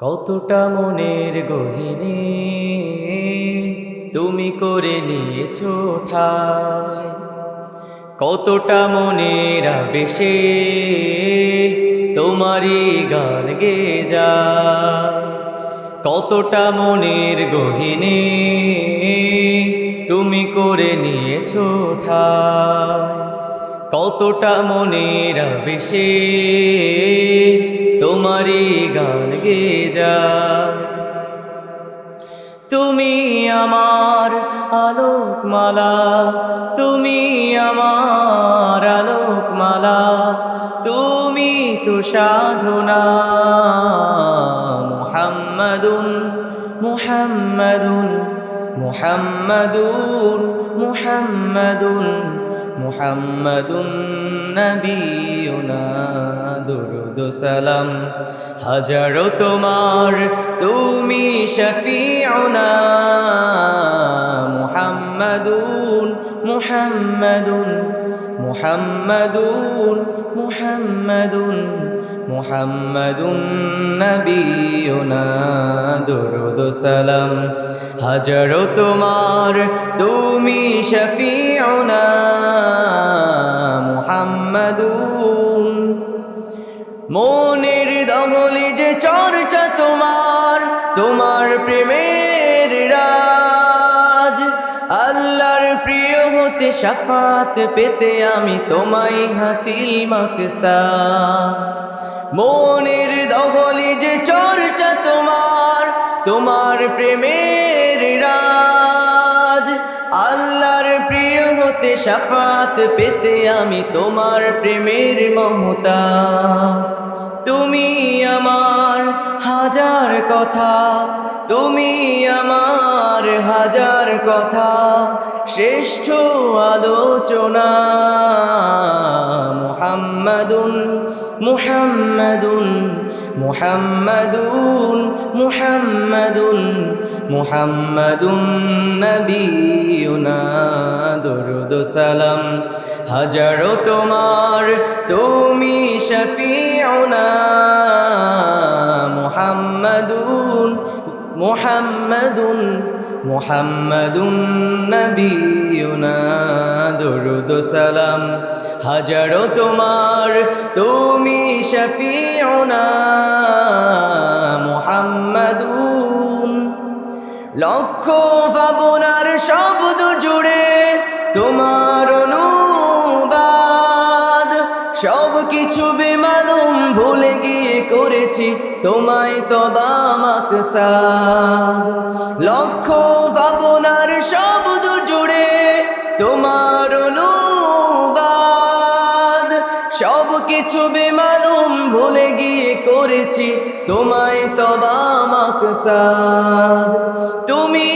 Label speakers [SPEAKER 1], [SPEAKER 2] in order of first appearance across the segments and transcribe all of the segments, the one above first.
[SPEAKER 1] কতটা মনের গহিনী তুমি করে নিয়েছো ঠাই কতটা মনের আবেশে তোমারই গান গে যায়। কতটা মনের গহিনী তুমি করে নিয়েছো ঠাই কতটা মনের আবেশে তোমারই গান গে যায়। তুমি আমার আলোকমালা, তুমি আমার আলোকমালা, তুমি তো সাধনা। মুহাম্মাদুন মুহাম্মাদুন মুহাম্মাদুন মুহাম্মাদুন। মুহাম্মাদুন নবিয়ুনা দুরুদ সালাম। হাজারো তোমার তুমি শফিউনা। মুহাম্মাদুন মুহাম্মাদুন মুহাম্মাদুন মুহাম্মাদুন। মুহাম্মাদুন নবিয়ুনা দুরুদ সালাম। হাজারো তোমার, তুমি শফিউনা মুহাম্মাদুন। মনের দমলি যে চর্চা তোমার তোমার প্রেমের রাজ হতে সাফাত পেতে আমি তোমায় হাসিল মাকসা। মনের দহলি যে চর্চা তোমার তোমার প্রেমের রাজ। আল্লাহর প্রিয় হতে সাফাত পেতে আমি তোমার প্রেমের মমতাজ। তুমি হাজার কথা তুমি আমার হাজার কথা শ্রেষ্ঠ আলোচনা। মুহাম্মাদুন মুহাম্মাদুন মুহাম্মাদুন মুহাম্মাদুন মুহাম্মাদুন নবীনা দুরুদ সালাম। হাজারো তোমার তুমি শফিউনা মুহাম্মাদুন মুহাম্মাদুন মুহাম্মাদুন নবিয়ুনা দুরুদ সালাম। হাজারো তোমার তুমি শফিউনা লক্ষ ভাবনার শব্দ জুড়ে তোমার সব কিছু বেমালুম ভুলে গিয়ে করেছি, তোমায় তবা মাকসাদ। লক্ষ ভাবনার শব্দ জুড়ে তোমার অনুবাদ। সব কিছু বেমালুম ভুলে গিয়ে করেছি, তোমায় তবা মাকসাদ। তুমি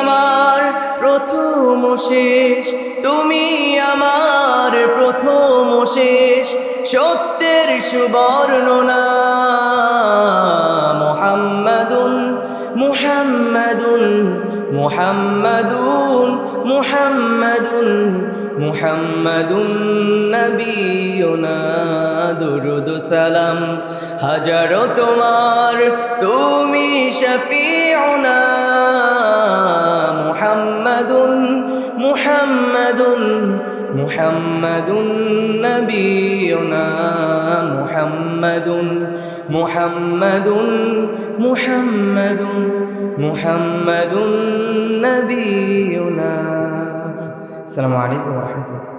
[SPEAKER 1] আমার প্রথম শেষ, তুমি আমার প্রথম শেষ সত্যের সুবর্ণনা। মুহাম্মাদুন মুহাম্মাদুন মুহাম্মাদুন মুহাম্মাদুন মুহাম্মাদুন নবিয়ুনা দুরুদ সালাম। হাজারো তোমার, তুমি শফিউনা। মুহাম্মাদুন মুহাম্মাদুন মুহাম্মাদুন নবিয়ুনা মুহাম্মাদুন মুহাম্মাদুন মুহাম্মাদুন মুহাম্মাদুন নবিয়ুনা আসসালামু আলাইকুম ওয়া রাহমাতুল্লাহ